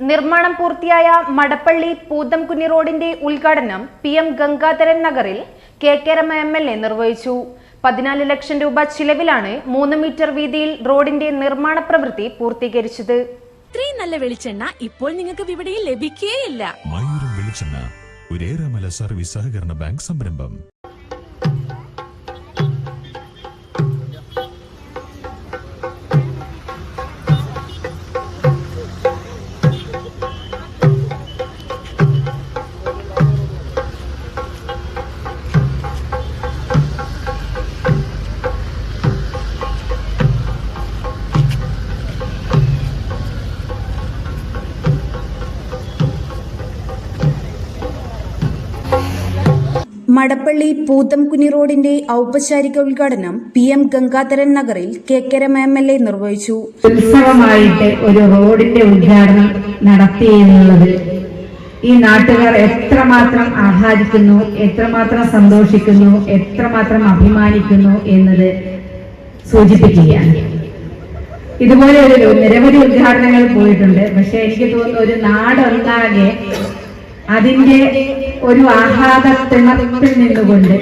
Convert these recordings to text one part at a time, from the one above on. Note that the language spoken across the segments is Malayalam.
നിർമ്മാണം പൂർത്തിയായ മടപ്പള്ളി പൂതംകുന്നി റോഡിന്റെ ഉദ്ഘാടനം പി എം ഗംഗാധരൻ നഗറിൽ K K Rama M L A നിർവഹിച്ചു. പതിനാല് ലക്ഷം രൂപ ചിലവിലാണ് മൂന്ന് മീറ്റർ വീതിയിൽ റോഡിന്റെ നിർമ്മാണ പ്രവൃത്തി പൂർത്തീകരിച്ചത്. ഇത്രയും നല്ല വെളിച്ചെണ്ണ ഇപ്പോൾ നിങ്ങൾക്ക് വിപണിയിൽ ലഭിക്കുകയില്ല മയൂരം വെളിച്ചെണ്ണ ഒരേറെമല സർവീസ് സഹകരണ ബാങ്ക് സംരംഭം. മടപ്പള്ളി പൂതംകുനി റോഡിന്റെ ഔപചാരിക ഉദ്ഘാടനം പി എം ഗംഗാധരൻ നഗറിൽ K K Rama M L A നിർവഹിച്ചു. ഉത്സവമായിട്ട് ഒരു റോഡിന്റെ ഉദ്ഘാടനം നടത്തി എന്നുള്ളത്. ഈ നാട്ടുകാർ എത്രമാത്രം ആഹ്ലാദിക്കുന്നു എത്രമാത്രം സന്തോഷിക്കുന്നു എത്രമാത്രം അഭിമാനിക്കുന്നു എന്നത് സൂചിപ്പിക്കുകയാണ്. ഇതുപോലെ ഒരു നിരവധി ഉദ്ഘാടനങ്ങൾ പോയിട്ടുണ്ട്. പക്ഷെ എനിക്ക് തോന്നുന്നു ഒരു നാടൊന്നാകെ അതിന്റെ ഒരു ആഹ്ലാദ തിണത്തിൽ നിന്നുകൊണ്ട്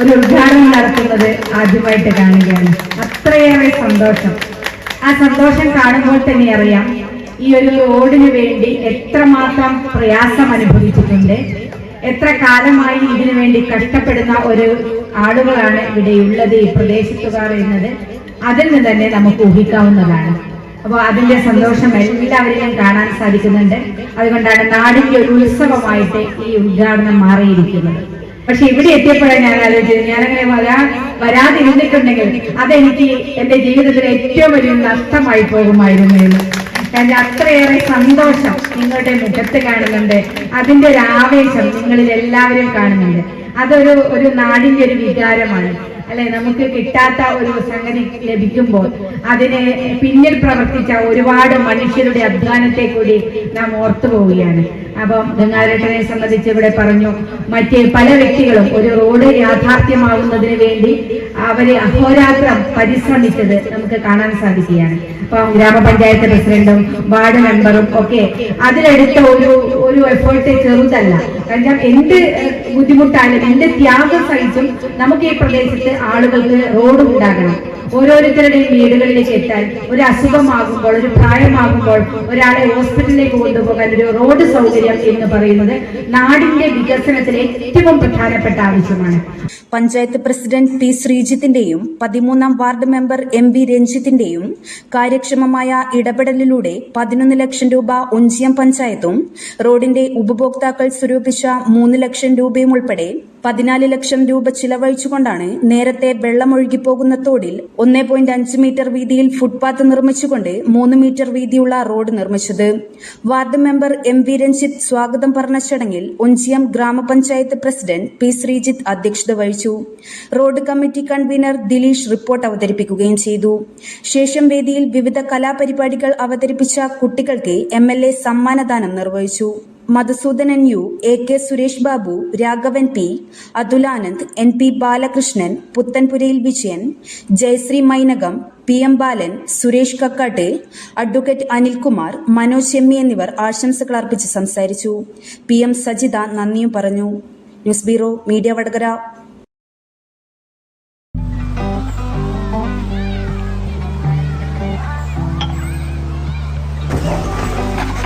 ഒരു ഉദ്ഘാടനം നടത്തുന്നത് ആദ്യമായിട്ട് കാണുകയാണ്. അത്രയേറെ സന്തോഷം. ആ സന്തോഷം കാണുമ്പോൾ തന്നെ അറിയാം ഈ ഒരു റോഡിന് വേണ്ടി എത്രമാത്രം പ്രയാസം അനുഭവിച്ചിട്ടുണ്ട്. എത്ര കാലമായി ഇതിനു വേണ്ടി കഷ്ടപ്പെടുന്ന ഒരു ആളുകളാണ് ഇവിടെയുള്ളത് ഈ പ്രദേശത്തുകാർ എന്നത്. അതിൽ നിന്ന് തന്നെ നമുക്ക് ഊഹിക്കാവുന്നതാണ്. അപ്പോൾ അതിന്റെ സന്തോഷം എല്ലാവരിലും കാണാൻ സാധിക്കുന്നുണ്ട്. അതുകൊണ്ടാണ് നാടിന്റെ ഒരു ഉത്സവമായിട്ട് ഈ ഉദ്ഘാടനം മാറിയിരിക്കുന്നത്. പക്ഷെ ഇവിടെ എത്തിയപ്പോഴാണ് ഞാൻ ആലോചിച്ചത് ഞാനങ്ങനെ വരാ വരാതിരുന്നിട്ടുണ്ടെങ്കിൽ അതെനിക്ക് എന്റെ ജീവിതത്തിലെ ഏറ്റവും വലിയ നഷ്ടമായി പോകുമായിരുന്നു എന്ന്. കാരണം അത്രയേറെ സന്തോഷം നിങ്ങളുടെ മുഖത്ത് കാണുന്നുണ്ട്. അതിന്റെ ഒരു ആവേശം നിങ്ങളിൽ എല്ലാവരും കാണുന്നുണ്ട്. അതൊരു ഒരു നാടിന്റെ ഒരു വികാരമാണ്. അല്ലെ നമുക്ക് കിട്ടാത്ത ഒരു സംഗതി ലഭിക്കുമ്പോൾ അതിന് പിന്നിൽ പ്രവർത്തിച്ച ഒരുപാട് മനുഷ്യരുടെ അധ്വാനത്തെ കൂടി നാം ഓർത്തു പോവുകയാണ്. അപ്പം ഗംഗാരട്ടനെ സംബന്ധിച്ച് ഇവിടെ പറഞ്ഞു മറ്റ് പല വ്യക്തികളും ഒരു റോഡ് യാഥാർത്ഥ്യമാവുന്നതിന് വേണ്ടി അവരെ അഹോരാത്രം പരിശ്രമിച്ചത് നമുക്ക് കാണാൻ സാധിക്കുകയാണ്. അപ്പം ഗ്രാമപഞ്ചായത്ത് പ്രസിഡന്റും വാർഡ് മെമ്പറും ഒക്കെ അതിലെടുത്ത ഒരു ഒരു എഫേർട്ട് ചെറുതല്ല. കാരണം എന്ത് ബുദ്ധിമുട്ടാണ് എന്ത് ത്യാഗം സഹിച്ചും നമുക്ക് ഈ പ്രദേശത്ത് ആളുകൾക്ക് റോഡ് ഉണ്ടാകണം. ഓരോരുത്തരുടെയും വീടുകളിലേക്ക് എത്താൻ ഒരു അസുഖമാകുമ്പോൾ ഒരു പ്രായമാകുമ്പോൾ ഒരാളെ ഹോസ്പിറ്റലിലേക്ക് കൊണ്ടുപോകാൻ ഒരു റോഡ് സൗകര്യം എന്ന് പറയുന്നത് നാടിന്റെ വികസനത്തിലെ ഏറ്റവും പ്രധാനപ്പെട്ട ആവശ്യമാണ്. പഞ്ചായത്ത് പ്രസിഡന്റ് പി ശ്രീജിത്തിന്റെയും പതിമൂന്നാം വാർഡ് മെമ്പർ എം വി രഞ്ജിത്തിന്റെയും കാര്യക്ഷമമായ ഇടപെടലിലൂടെ പതിനൊന്ന് ലക്ഷം രൂപ ഒഞ്ചിയം പഞ്ചായത്തും റോഡിന്റെ ഉപഭോക്താക്കൾ സ്വരൂപിച്ച മൂന്ന് ലക്ഷം രൂപയും ഉൾപ്പെടെ പതിനാല് ലക്ഷം രൂപ ചിലവഴിച്ചുകൊണ്ടാണ് നേരത്തെ വെള്ളമൊഴുകിപ്പോകുന്ന തോടിൽ ഒന്നേ പോയിന്റ് അഞ്ച് മീറ്റർ വീതിയിൽ ഫുട്പാത്ത് നിർമ്മിച്ചുകൊണ്ട് മൂന്ന് മീറ്റർ വീതിയുള്ള റോഡ് നിർമ്മിച്ചത്. Ward member M V Ranjith സ്വാഗതം പറഞ്ഞ ചടങ്ങിൽ ഒഞ്ചിയം ഗ്രാമപഞ്ചായത്ത് പ്രസിഡന്റ് പി ശ്രീജിത്ത് അധ്യക്ഷത വഹിച്ചു. Road committee convener Dileesh report അവതരിപ്പിക്കുകയും ചെയ്തു. ശേഷം വേദിയിൽ വിവിധ കലാപരിപാടികൾ അവതരിപ്പിച്ച കുട്ടികൾക്ക് എം സമ്മാനദാനം നിർവഹിച്ചു. Madhusudanan U A K Suresh Babu Raghavan P Athulanand N P Balakrishnan Puthenpurayil Vijayan Jayashree മൈനകം P M Balan Suresh കക്കാട്ടെ അഡ്വക്കേറ്റ് അനിൽകുമാർ മനോജ് എമ്മി എന്നിവർ ആശംസകൾ അർപ്പിച്ച് സംസാരിച്ചു. പി എം സജിത നന്ദിയും പറഞ്ഞു. News bureau media Vadakara.